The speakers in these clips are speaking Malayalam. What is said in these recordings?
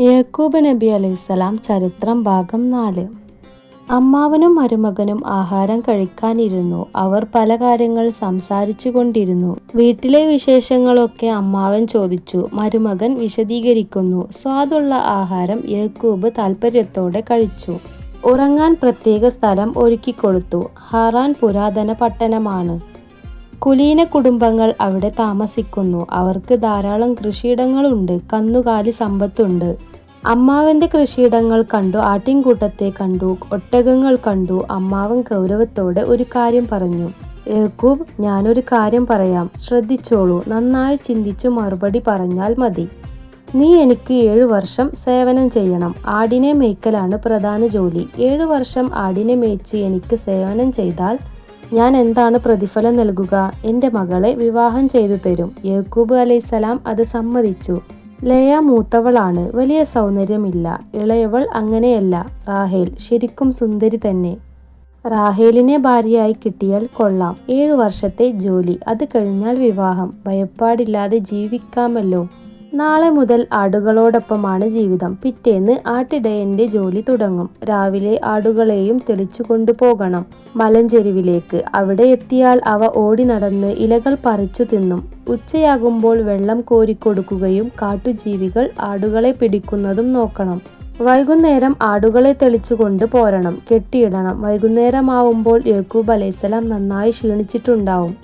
യാക്കൂബ് നബി അലൈഹിസ്സലാം ചരിത്രം ഭാഗം നാല്. അമ്മാവനും മരുമകനും ആഹാരം കഴിക്കാനിരുന്നു. അവർ പല കാര്യങ്ങൾ സംസാരിച്ചു കൊണ്ടിരുന്നു വീട്ടിലെ വിശേഷങ്ങളൊക്കെ അമ്മാവൻ ചോദിച്ചു. മരുമകൻ വിശദീകരിക്കുന്നു. സ്വാദുള്ള ആഹാരം യേക്കൂബ് താല്പര്യത്തോടെ കഴിച്ചു. ഉറങ്ങാൻ പ്രത്യേക സ്ഥലം ഒരുക്കിക്കൊടുത്തു. ഹാറാൻ പുരാതന പട്ടണമാണ്. കുലീന കുടുംബങ്ങൾ അവിടെ താമസിക്കുന്നു. അവർക്ക് ധാരാളം കൃഷിയിടങ്ങളുണ്ട്. കന്നുകാലി സമ്പത്തുണ്ട്. അമ്മാവന്റെ കൃഷിയിടങ്ങൾ കണ്ടു ആട്ടിൻകൂട്ടത്തെ കണ്ടു ഒട്ടകങ്ങൾ കണ്ടു. അമ്മാവൻ ഗൗരവത്തോടെ ഒരു കാര്യം പറഞ്ഞു. ഏക്കൂബ് ഞാനൊരു കാര്യം പറയാം. ശ്രദ്ധിച്ചോളൂ. നന്നായി ചിന്തിച്ചു മറുപടി പറഞ്ഞാൽ മതി. നീ എനിക്ക് ഏഴു വർഷം സേവനം ചെയ്യണം. ആടിനെ മേയ്ക്കലാണ് പ്രധാന ജോലി. ഏഴു വർഷം ആടിനെ മേയ്ച്ച് എനിക്ക് സേവനം ചെയ്താൽ ഞാൻ എന്താണ് പ്രതിഫലം നൽകുക? എന്റെ മകളെ വിവാഹം ചെയ്തു തരും. യേക്കൂബ് അലൈസലാം അത് സമ്മതിച്ചു. ലയ മൂത്തവളാണ്. വലിയ സൗന്ദര്യമില്ല. ഇളയവൾ അങ്ങനെയല്ല. റാഹേൽ ശരിക്കും സുന്ദരി തന്നെ. റാഹേലിനെ ഭാര്യയായി കിട്ടിയാൽ കൊള്ളാം. ഏഴു വർഷത്തെ ജോലി. അത് കഴിഞ്ഞാൽ വിവാഹം. ഭയപ്പാടില്ലാതെ ജീവിക്കാമല്ലോ. നാളെ മുതൽ ആടുകളോടൊപ്പമാണ് ജീവിതം. പിറ്റേന്ന് ആട്ടിടയന്റെ ജോലി തുടങ്ങും. രാവിലെ ആടുകളെയും തെളിച്ചു കൊണ്ടുപോകണം. മലഞ്ചെരുവിലേക്ക്. അവിടെ എത്തിയാൽ അവ ഓടി നടന്ന് ഇലകൾ പറിച്ചു തിന്നും. ഉച്ചയാകുമ്പോൾ വെള്ളം കോരിക്കൊടുക്കുകയും കാട്ടുജീവികൾ ആടുകളെ പിടിക്കുന്നതും നോക്കണം. വൈകുന്നേരം ആടുകളെ തെളിച്ചുകൊണ്ട് പോരണം കെട്ടിയിടണം. വൈകുന്നേരമാവുമ്പോൾ യക്കൂബ് അലൈസലാം നന്നായി ക്ഷീണിച്ചിട്ടുണ്ടാവും.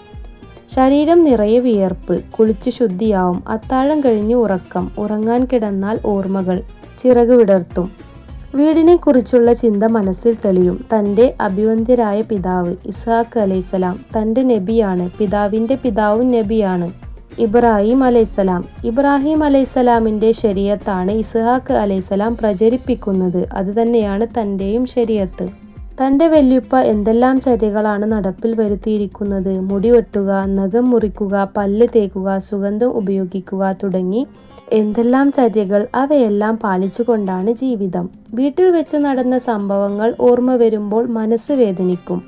ശരീരം നിറയെ വിയർപ്പ് കുളിച്ചു ശുദ്ധിയാവും അത്താഴം കഴിഞ്ഞ് ഉറക്കം ഉറങ്ങാൻ കിടന്നാൽ ഓർമ്മകൾ ചിറക് വിടർത്തും. വീടിനെ കുറിച്ചുള്ള ചിന്ത മനസ്സിൽ തെളിയും. തന്റെ അഭിവന്ധ്യരായ പിതാവ് ഇസ്ഹാഖ് അലൈസലാം തന്റെ നബിയാണ്. പിതാവിന്റെ പിതാവും നബിയാണ് ഇബ്രാഹിം അലൈസലാം ഇബ്രാഹിം അലൈസലാമിന്റെ ശരീരത്താണ് ഇസ്ഹാഖ് അലൈസലാം പ്രചരിപ്പിക്കുന്നത്. അതുതന്നെയാണ് തന്റെയും ശരീരത്ത്. തന്റെ വല്യുപ്പ എന്തെല്ലാം ചര്യകളാണ് നടപ്പിൽ വരുത്തിയിരിക്കുന്നത്? മുടി വെട്ടുക നഖം മുറിക്കുക പല്ല് തേക്കുക സുഗന്ധം ഉപയോഗിക്കുക തുടങ്ങി എന്തെല്ലാം ചര്യകൾ അവയെല്ലാം പാലിച്ചുകൊണ്ടാണ് ജീവിതം. വീട്ടിൽ വെച്ച് നടന്ന സംഭവങ്ങൾ ഓർമ്മ വരുമ്പോൾ മനസ്സ് വേദനിക്കും.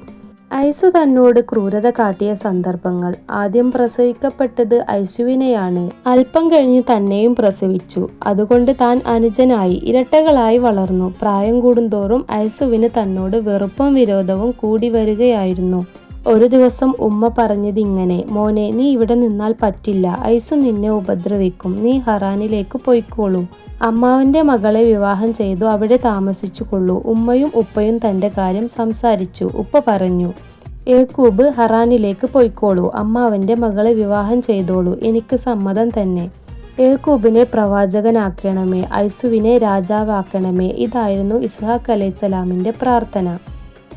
ഐസു തന്നോട് ക്രൂരത കാട്ടിയ സന്ദർഭങ്ങൾ. ആദ്യം പ്രസവിക്കപ്പെട്ടത് ഐസുവിനെയാണ്. അല്പം കഴിഞ്ഞ് തന്നെയും പ്രസവിച്ചു. അതുകൊണ്ട് താൻ അനുജനായി ഇരട്ടകളായി വളർന്നു. പ്രായം കൂടുന്തോറും ഐസുവിന് തന്നോട് വെറുപ്പും വിരോധവും കൂടി വരികയായിരുന്നു. ഒരു ദിവസം ഉമ്മ പറഞ്ഞത് ഇങ്ങനെ മോനെ നീ ഇവിടെ നിന്നാൽ പറ്റില്ല. ഐസു നിന്നെ ഉപദ്രവിക്കും. നീ ഹറാനിലേക്ക് പോയിക്കോളൂ. അമ്മാവന്റെ മകളെ വിവാഹം ചെയ്തു അവിടെ താമസിച്ചു കൊള്ളൂ ഉമ്മയും ഉപ്പയും തന്റെ കാര്യം സംസാരിച്ചു. ഉപ്പ പറഞ്ഞു ഏക്കൂബ് ഹറാനിലേക്ക് പോയിക്കോളൂ. അമ്മാവന്റെ മകളെ വിവാഹം ചെയ്തോളൂ. എനിക്ക് സമ്മതം തന്നെ. ഏക്കൂബിനെ പ്രവാചകനാക്കണമേ. ഐസുവിനെ രാജാവാക്കണമേ. ഇതായിരുന്നു ഇസ്ഹാഖ് അലൈഹിസ്സലാമിന്റെ പ്രാർത്ഥന.